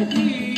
Thank you.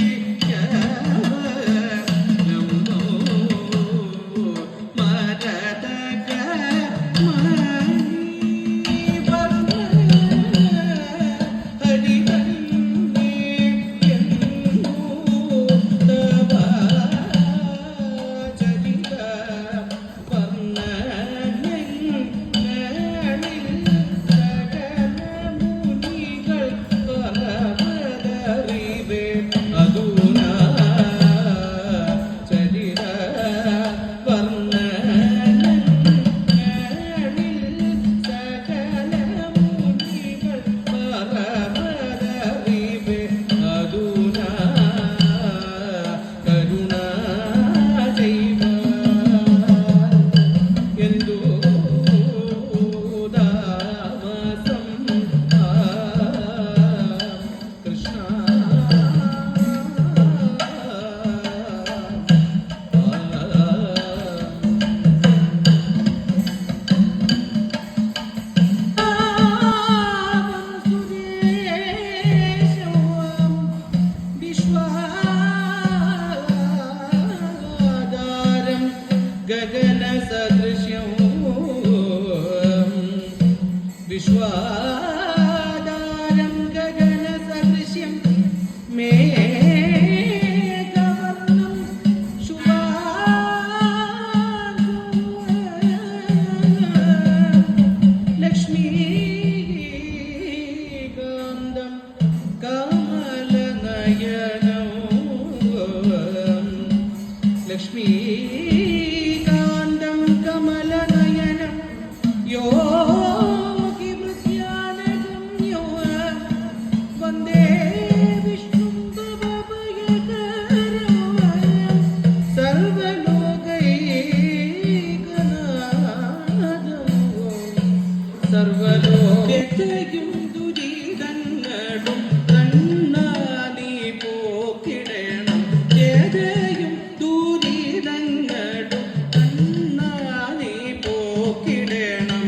സർവലോകത്തേക്കും ദുരിതങ്ങളും കണ്ണാലി പോക്കിടണം. ഏതേയും ദുരിതങ്ങളും കണ്ണാലി പോക്കിടണം.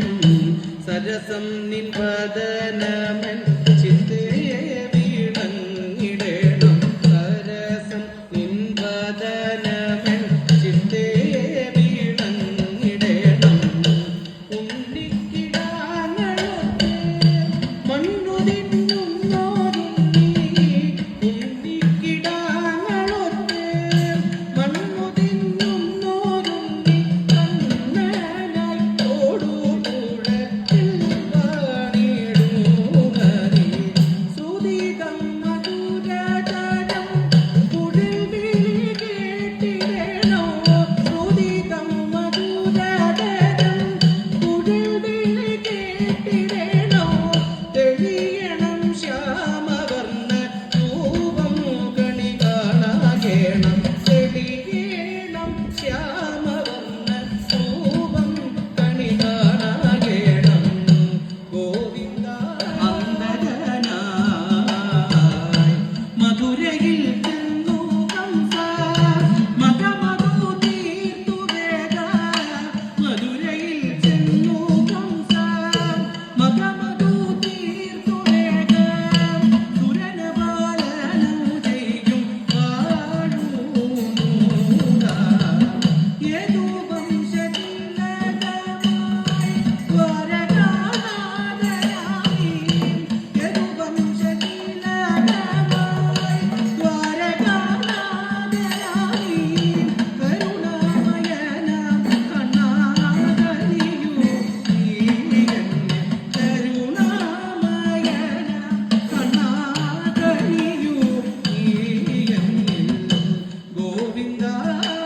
സരസം നിൻപതനമൻ ചിന്തയെ വീണങ്ങിടണം. സരസം നിൻപതന 平淡